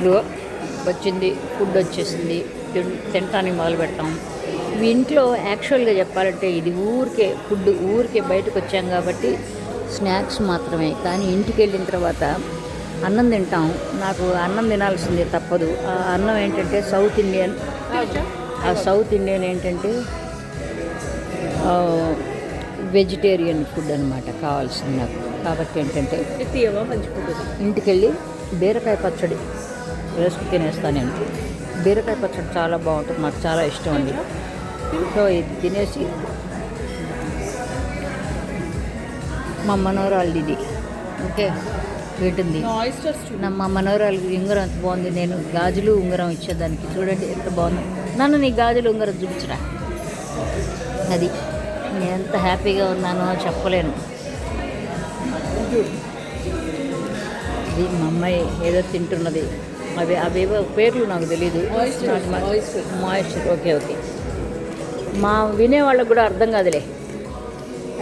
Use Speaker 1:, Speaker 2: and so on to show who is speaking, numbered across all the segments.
Speaker 1: ఇదిగో వచ్చింది ఫుడ్ వచ్చేసింది తిన్- తినటానికి మొదలు పెడతాం. ఇంట్లో యాక్చువల్గా చెప్పాలంటే ఇది ఊరికే ఫుడ్ ఊరికే బయటకు వచ్చాం కాబట్టి స్నాక్స్ మాత్రమే. కానీ ఇంటికి వెళ్ళిన తర్వాత అన్నం తింటాం. నాకు అన్నం తినాల్సిందే తప్పదు. ఆ అన్నం ఏంటంటే సౌత్ ఇండియన్ ఆ సౌత్ ఇండియన్ ఏంటంటే వెజిటేరియన్ ఫుడ్ అనమాట కావాల్సింది నాకు. కాబట్టి ఏంటంటే
Speaker 2: ఫుడ్
Speaker 1: ఇంటికెళ్ళి బీరకాయ పచ్చడి. వేసుకు తినేస్తాను నేను. బీరకాయ పచ్చడి చాలా బాగుంటుంది నాకు చాలా ఇష్టం అండి. సో ఇది తినేసి మా మనోరాలది ఇది. ఓకే? వీటింది. నా మా మనోరాలకి ఉంగరం ఎంత బాగుంది. నేను గాజులు ఉంగరం ఇచ్చేదానికి చూడండి ఎంత బాగుంది. నన్ను నీ గాజులు ఉంగరం చూపించరా. అది. నేను ఎంత హ్యాపీగా ఉన్నానో చెప్పలేను. ఇది మా అమ్మాయి ఏదో తింటున్నది. అవి అవేవో పేర్లు నాకు తెలియదు మాయిశ్చర్ ఓకే ఓకే. మా వినే వాళ్ళకు కూడా అర్థం కాదులే.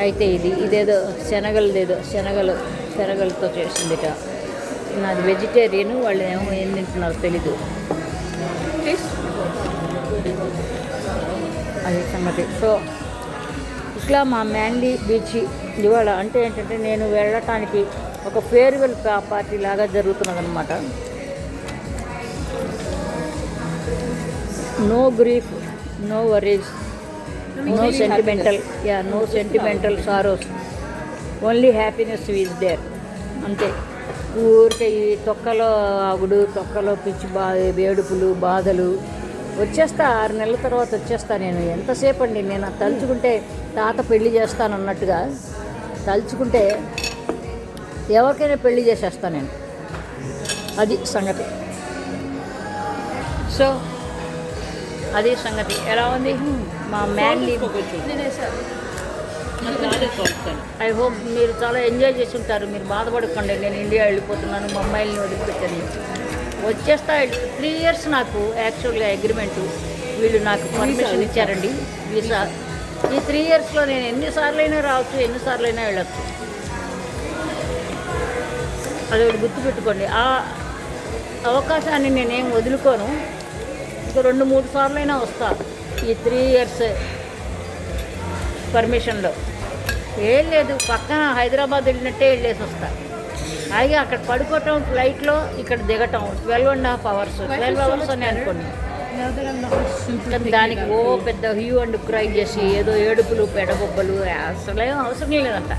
Speaker 1: అయితే ఇది ఇదేదో శనగలదేదో శనగలు శనగలతో చేసిందిట. నాది వెజిటేరియన్ వాళ్ళు ఏమో ఏం తింటున్నారో తెలీదు. అది సంగతి. సో ఇట్లా మా మ్యాండీ బీచ్ ఇవాళ అంటే ఏంటంటే నేను వెళ్ళటానికి ఒక ఫేర్వెల్ పార్టీ లాగా జరుగుతున్నదనమాట no grief no worries no sentimental yeah no sentimental sorrows only happiness is there అంతే. ఊరికే ఈ తొక్కలో ఆగుడు తొక్కలో పిచ్చి బా వేడుపులు బాధలు వచ్చేస్తా ఆరు నెలల తర్వాత వచ్చేస్తా నేను. ఎంతసేపు అండి నేను తలుచుకుంటే తాత పెళ్ళి చేస్తాను అన్నట్టుగా తలుచుకుంటే ఎవరికైనా పెళ్ళి చేసేస్తాను నేను. అది సంగతి. సో అది సంగతి. ఎలా ఉంది? మా మ్యాన్లీ ఐ హోప్ మీరు చాలా ఎంజాయ్ చేసి ఉంటారు మీరు బాధపడకండి. నేను ఇండియా వెళ్ళిపోతున్నాను. మా అమ్మాయిల్ని వదిలిపెట్టని వచ్చేస్తా. త్రీ ఇయర్స్ నాకు యాక్చువల్గా అగ్రిమెంటు వీళ్ళు నాకు పర్మిషన్ ఇచ్చారండి. వీసా ఈ త్రీ ఇయర్స్లో నేను ఎన్నిసార్లు అయినా రావచ్చు ఎన్నిసార్లు అయినా వెళ్ళచ్చు. అది ఒకటి గుర్తుపెట్టుకోండి. ఆ అవకాశాన్ని నేనేం వదులుకోను. ఇంకో రెండు మూడు సార్లు అయినా వస్తా ఈ త్రీ ఇయర్స్ పర్మిషన్లో. ఏం లేదు పక్కన హైదరాబాద్ వెళ్ళినట్టే వెళ్ళేసి వస్తా. అలాగే అక్కడ పడుకోవటం ఫ్లైట్లో ఇక్కడ దిగటం twelve and half hours. Twelve hours అని అనుకోండి. దానికి ఓ పెద్ద హ్యూ అండ్ క్రై చేసి ఏదో ఏడుపులు పెడబొబ్బలు అసలేం అవసరం లేదంట.